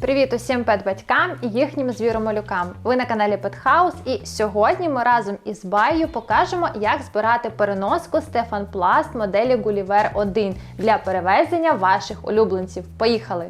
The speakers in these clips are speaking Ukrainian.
Привіт усім пет-батькам і їхнім звіромалюкам. Ви на каналі Петхаус, і сьогодні ми разом із Баю покажемо, як збирати переноску Стефан Пласт моделі Гулівер 1 для перевезення ваших улюбленців. Поїхали!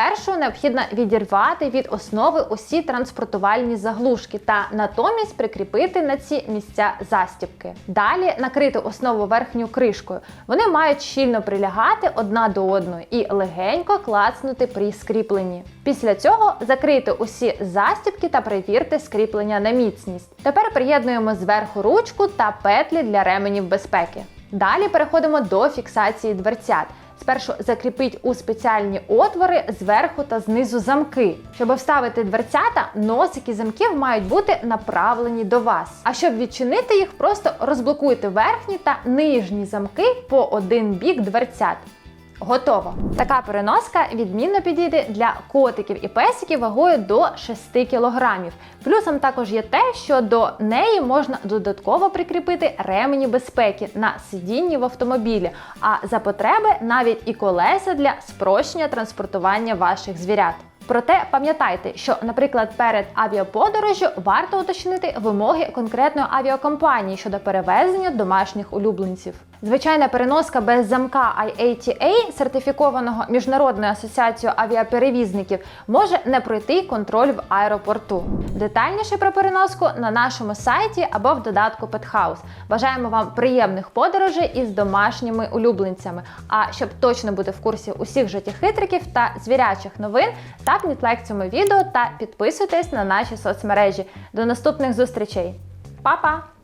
Спершу необхідно відірвати від основи усі транспортувальні заглушки та натомість прикріпити на ці місця застібки. Далі накрити основу верхньою кришкою. Вони мають щільно прилягати одна до одної і легенько клацнути при скріпленні. Після цього закрийте усі застібки та перевірте скріплення на міцність. Тепер приєднуємо зверху ручку та петлі для ременів безпеки. Далі переходимо до фіксації дверцят. Спершу закріпіть у спеціальні отвори зверху та знизу замки. Щоб вставити дверцята, носики замків мають бути направлені до вас. А щоб відчинити їх, просто розблокуйте верхні та нижні замки по один бік дверцят. Готово! Така переноска відмінно підійде для котиків і песиків вагою до 6 кг. Плюсом також є те, що до неї можна додатково прикріпити ремені безпеки на сидінні в автомобілі, а за потреби навіть і колеса для спрощення транспортування ваших звірят. Проте пам'ятайте, що, наприклад, перед авіаподорожжю варто уточнити вимоги конкретної авіакомпанії щодо перевезення домашніх улюбленців. Звичайна переноска без замка IATA, сертифікованого Міжнародною асоціацією авіаперевізників, може не пройти контроль в аеропорту. Детальніше про переноску на нашому сайті або в додатку Pethouse. Бажаємо вам приємних подорожей із домашніми улюбленцями. А щоб точно бути в курсі усіх життєхитриків та звірячих новин, тапніть лайк цьому відео та підписуйтесь на наші соцмережі. До наступних зустрічей. Па-па!